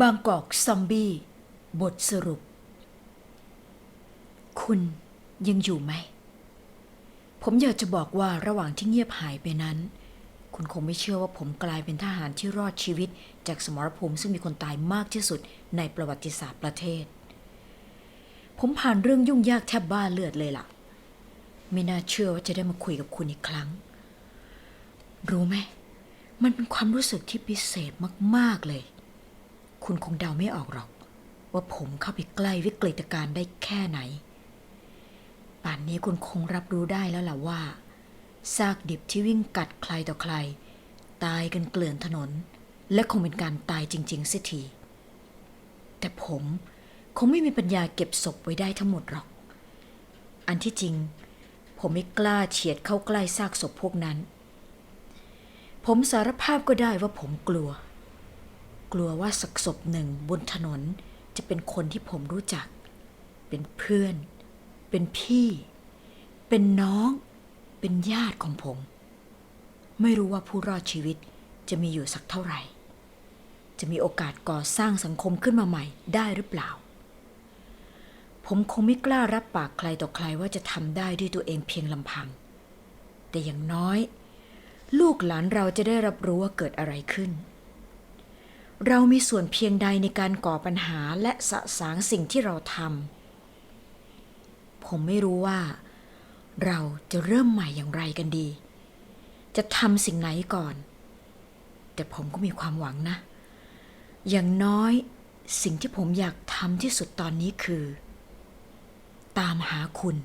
บางกอกซอมบี้ บทสรุป คุณยังอยู่ไหม ผมอยากจะบอกว่าระหว่างที่เงียบหายไปนั้น คุณคงไม่เชื่อว่าผมกลายเป็นทหารที่รอดชีวิต จากสมรภูมิซึ่งมีคนตายมากที่สุดในประวัติศาสตร์ประเทศ ผมผ่านเรื่องยุ่งยากแทบบ้าเลือดเลยล่ะ ไม่น่าเชื่อว่าจะได้มาคุยกับคุณอีกครั้ง รู้ไหม มันเป็นความรู้สึกที่พิเศษมากๆเลย คุณคงเดาไม่ออกหรอก ว่าผมเข้าไปใกล้วิกฤตการณ์ได้แค่ไหน ป่านนี้คุณคงรับรู้ได้แล้วล่ะว่า ซากดิบที่วิ่งกัดใครต่อใคร ตายกันเกลื่อนถนน และคงเป็นการตายจริงๆเสียที แต่ผมคงไม่มีปัญญาเก็บศพไว้ได้ทั้งหมดหรอก อันที่จริง ผมไม่กล้าเฉียดเข้าใกล้ซากศพพวกนั้น ผมสารภาพก็ได้ว่าผมกลัว กลัวว่าสักศพหนึ่งบนถนนจะเป็นคนที่ผมรู้จัก เป็นเพื่อน เป็นพี่ เป็นน้อง เป็นญาติของผม ไม่รู้ว่าผู้รอดชีวิตจะมีอยู่สักเท่าไหร่ จะมีโอกาสก่อสร้างสังคมขึ้นมาใหม่ได้หรือเปล่า ผมคงไม่กล้ารับปากใครต่อใครว่าจะทำได้ด้วยตัวเองเพียงลำพัง แต่อย่างน้อย ลูกหลานเราจะได้รับรู้ว่าเกิดอะไรขึ้น เรามีส่วนเพียงใดในการก่อปัญหาและสะสางสิ่งที่เราทำ ผมไม่รู้ว่า เราจะเริ่มใหม่อย่างไรกันดี จะทำสิ่งไหนก่อน แต่ผมก็มีความหวังนะ อย่างน้อยสิ่งที่ผมอยากทำที่สุดตอนนี้คือ ตามหาคุณ